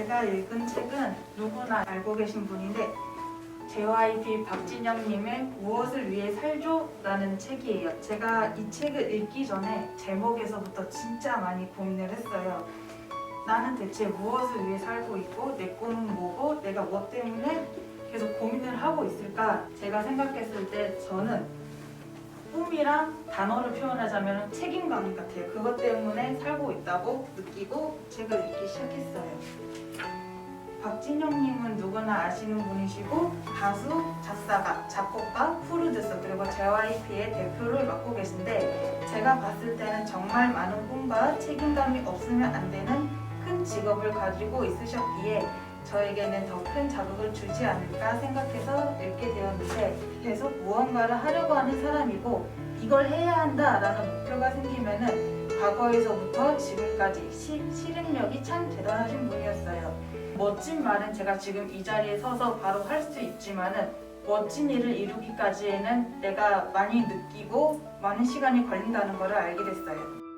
제가 읽은 책은 누구나 알고 계신 분인데 JYP 박진영님의 무엇을 위해 살죠라는 책이에요. 제가 이 책을 읽기 전에 제목에서부터 진짜 많이 고민을 했어요. 나는 대체 무엇을 위해 살고 있고 내 꿈은 뭐고 내가 무엇 때문에 계속 고민을 하고 있을까? 제가 생각했을 때 저는 꿈이랑 단어를 표현하자면 책임감 같아요. 그것 때문에 살고 있다고 느끼고 책을 읽기 시작했어요. 박진영님은 누구나 아시는 분이시고 가수, 작사가, 작곡가, 프로듀서 그리고 JYP의 대표를 맡고 계신데 제가 봤을 때는 정말 많은 꿈과 책임감이 없으면 안 되는 큰 직업을 가지고 있으셨기에 저에게는 더 큰 자극을 주지 않을까 생각해서 읽게 되었는데 계속 무언가를 하려고 하는 사람이고 이걸 해야 한다라는 목표가 생기면은 과거에서부터 지금까지 시, 실행력이 참 대단하신 분이었어요. 멋진 말은 제가 지금 이 자리에 서서 바로 할 수 있지만은 멋진 일을 이루기까지에는 내가 많이 느끼고 많은 시간이 걸린다는 것을 알게 됐어요.